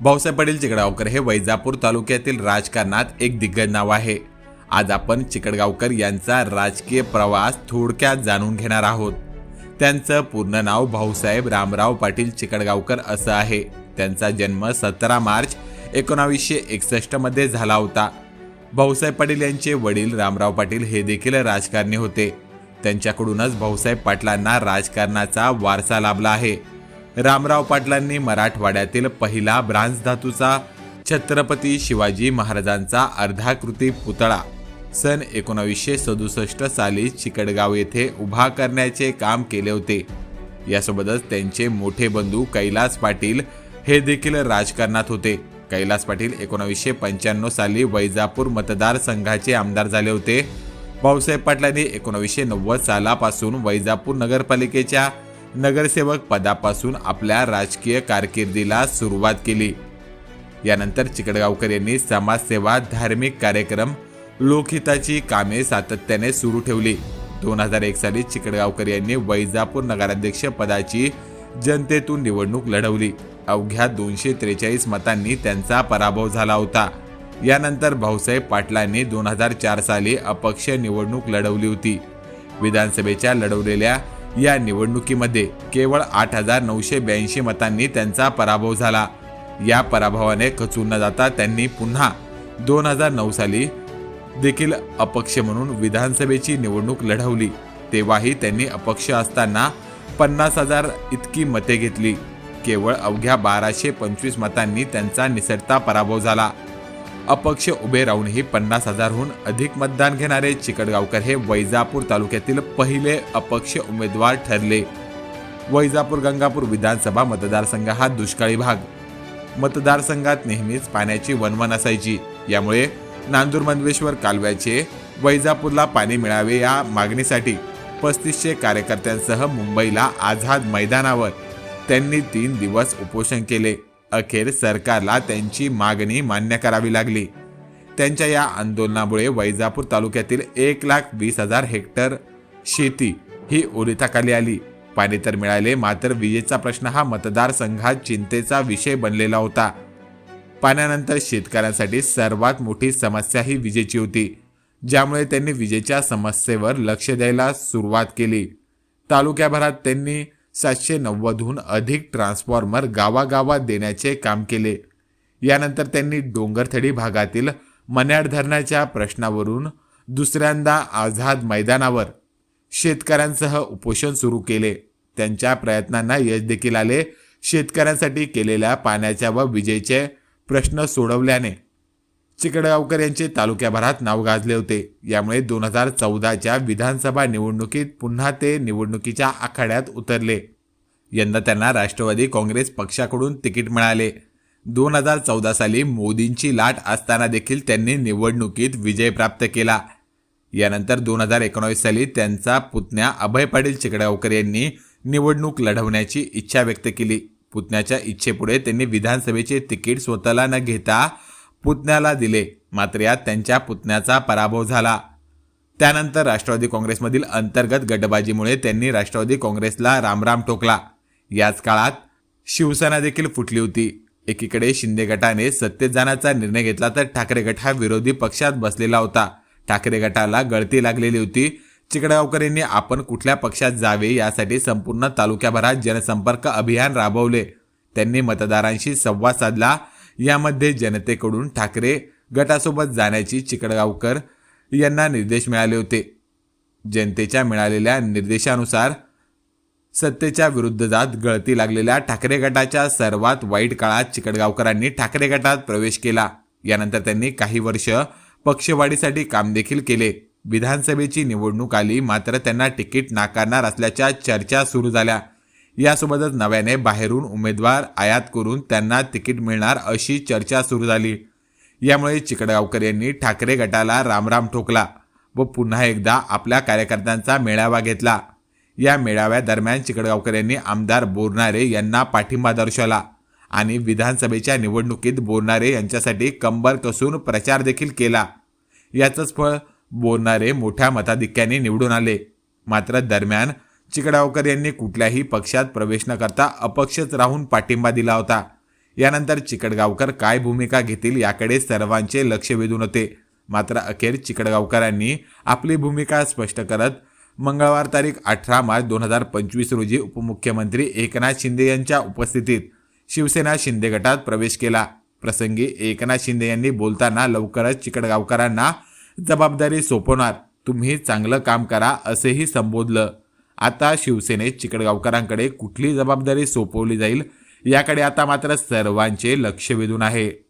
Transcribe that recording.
भाऊसाहेब पाटील चिकडगावकर हे वैजापूर तालुक्यातील राजकारणात एक दिग्गज नाव आहे. आज आपण चिकडगावकर यांचा राजकीय प्रवास थोडक्यात जाणून घेणार आहोत. त्यांचं पूर्ण नाव भाऊसाहेब रामराव पाटील चिकडगावकर असं आहे. त्यांचा जन्म सतरा मार्च एकोणावीसशे एकसष्टमध्ये झाला होता. भाऊसाहेब पाटील यांचे वडील रामराव पाटील हे देखील राजकारणी होते. त्यांच्याकडूनच भाऊसाहेब पाटलांना राजकारणाचा वारसा लाभला आहे. रामराव पाटलांनी मराठवाड्यातील पहिला ब्रांज धातूचा छत्रपती शिवाजी महाराजांचा अर्धाकृती पुतळा सन एकोणावीसशे सदुसष्ट साली चिकडगाव येथे उभा करण्याचे काम केले होते. यासोबतच त्यांचे मोठे बंधू कैलास पाटील हे देखील राजकारणात होते. कैलास पाटील एकोणावीसशे पंच्याण्णव साली वैजापूर मतदारसंघाचे आमदार झाले होते. भाऊसाहेब पाटलांनी एकोणावीसशे नव्वद सालापासून वैजापूर नगरपालिकेच्या नगरसेवक पदापासून आपल्या राजकीय कारकिर्दीला सुरुवात केली. यानंतर चिकडगावकर यांनी समाजसेवा धार्मिक कार्यक्रम लोकहिताची कामे सातत्याने सुरू ठेवली. दोन हजार एक साली चिकडगावकर यांनी वैजापूर नगराध्यक्ष पदाची जनतेतून निवडणूक लढवली. अवघ्या दोनशे त्रेचाळीस मतांनी त्यांचा पराभव झाला होता. यानंतर भाऊसाहेब पाटलांनी दोन हजार चार साली अपक्ष निवडणूक लढवली होती. विधानसभेच्या लढवलेल्या या निवडणुकीमध्ये केवळ आठ हजार नऊशे ब्याऐंशी मतांनी त्यांचा पराभव झाला. या पराभवाने खचून न जाता त्यांनी पुन्हा दोन हजार नऊ साली देखील अपक्ष म्हणून विधानसभेची निवडणूक लढवली. तेव्हाही त्यांनी अपक्ष असताना पन्नास हजार इतकी मते घेतली. केवळ अवघ्या बाराशे पंचवीस मतांनी त्यांचा निसटता पराभव झाला. अपक्ष उभे राहूनही पन्नास हजारहून अधिक मतदान घेणारे चिकडगावकर हे वैजापूर तालुक्यातील पहिले अपक्ष उमेदवार ठरले. वैजापूर गंगापूर विधानसभा मतदारसंघ हा दुष्काळी भाग. मतदारसंघात नेहमीच पाण्याची वनवन असायची. यामुळे नांदूर मंदवेश्वर कालव्याचे वैजापूरला पाणी मिळावे या मागणीसाठी पस्तीसशे कार्यकर्त्यांसह मुंबईला आझाद मैदानावर त्यांनी तीन दिवस उपोषण केले. अखेर सरकारला त्यांची मागणी मान्य करावी लागली. त्यांच्या या आंदोलनामुळे वैजापूर तालुक्यातील एक लाख वीस हजार हेक्टर शेती ही ओलिताखाली आली. पाणी तर मिळाले मात्र विजेचा प्रश्न हा मतदारसंघात चिंतेचा विषय बनलेला होता. पाण्यानंतर शेतकऱ्यांसाठी सर्वात मोठी समस्या ही विजेची होती ज्यामुळे त्यांनी विजेच्या समस्येवर लक्ष द्यायला सुरुवात केली. तालुक्याभरात त्यांनी सातशे नव्वदहून अधिक ट्रान्सफॉर्मर गावागावात देण्याचे काम केले. यानंतर त्यांनी डोंगरथडी भागातील मन्याड धरणाच्या प्रश्नावरून दुसऱ्यांदा आझाद मैदानावर शेतकऱ्यांसह उपोषण सुरू केले. त्यांच्या प्रयत्नांना यश देखील आले. शेतकऱ्यांसाठी केलेल्या पाण्याच्या व विजेचे प्रश्न सोडवल्याने चिकडगावकर यांचे तालुक्याभरात नाव गाजले होते. यामुळे दोन हजार चौदाच्या विधानसभा निवडणुकीत पुन्हा ते निवडणुकीच्या आखाड्यात उतरले. यंदा त्यांना राष्ट्रवादी काँग्रेस पक्षाकडून तिकीट मिळाले. दोन हजार चौदा साली मोदींची लाट असताना देखील त्यांनी निवडणुकीत विजय प्राप्त केला. यानंतर दोन हजार एकोणावीस साली त्यांचा पुतण्या अभय पाटील चिकडगावकर यांनी निवडणूक लढवण्याची इच्छा व्यक्त केली. पुतण्याच्या इच्छेपुढे त्यांनी विधानसभेचे तिकीट स्वतःला न घेता पुतण्याला दिले. मात्र यात त्यांच्या पुतण्याचा पराभव झाला. त्यानंतर राष्ट्रवादी काँग्रेसमधील अंतर्गत गटबाजीमुळे त्यांनी राष्ट्रवादी काँग्रेसला रामराम ठोकला. याच काळात शिवसेना देखील फुटली होती. एकीकडे शिंदे गटाने सत्तेत जाण्याचा निर्णय घेतला तर ठाकरे गट हा विरोधी पक्षात बसलेला होता. ठाकरे गटाला गळती लागलेली होती. चिकडगावकर यांनी आपण कुठल्या पक्षात जावे यासाठी संपूर्ण तालुक्याभरात जनसंपर्क अभियान राबवले. त्यांनी मतदारांशी संवाद साधला. यामध्ये जनतेकडून ठाकरे गटासोबत जाण्याची चिकडगावकर यांना निर्देश मिळाले होते. जनतेच्या मिळालेल्या निर्देशानुसार सत्तेच्या विरुद्ध जात गळती लागलेल्या ठाकरे गटाच्या सर्वात वाईट काळात चिकडगावकरांनी ठाकरे गटात प्रवेश केला. यानंतर त्यांनी काही वर्ष पक्षवाढीसाठी काम देखील केले. विधानसभेची निवडणूक आली मात्र त्यांना तिकीट नाकारणार असल्याच्या चर्चा सुरू झाल्या. यासोबतच नव्याने बाहेरून उमेदवार आयात करून त्यांना तिकीट मिळणार अशी चर्चा सुरू झाली. यामुळे चिकडगावकर यांनी ठाकरे गटाला रामराम ठोकला व पुन्हा एकदा आपल्या कार्यकर्त्यांचा मेळावा घेतला. या मेळाव्यादरम्यान चिकडगावकर यांनी आमदार बोरनारे यांना पाठिंबा दर्शवला आणि विधानसभेच्या निवडणुकीत बोरनारे यांच्यासाठी कंबर कसून प्रचार देखील केला. याचंच फळ बोरणारे मोठ्या मताधिक्याने निवडून आले. मात्र दरम्यान चिकडावकर यांनी कुठल्याही पक्षात प्रवेश न करता अपक्षच राहून पाठिंबा दिला होता. यानंतर चिकडगावकर काय भूमिका घेतील याकडे सर्वांचे लक्ष वेधून होते. मात्र अखेर चिकडगावकरांनी आपली भूमिका स्पष्ट करत मंगळवार तारीख अठरा मार्च दोन हजार पंचवीस रोजी उपमुख्यमंत्री एकनाथ शिंदे यांच्या उपस्थितीत शिवसेना शिंदे गटात प्रवेश केला. प्रसंगी एकनाथ शिंदे यांनी बोलताना लवकरच चिकडगावकरांना जबाबदारी सोपवणार. तुम्ही चांगलं काम करा असेही संबोधलं. आता शिवसेनेत चिकडगावकरांकडे कुठली जबाबदारी सोपवली जाईल? याकडे आता मात्र सर्वांचे लक्ष वेधून आहे.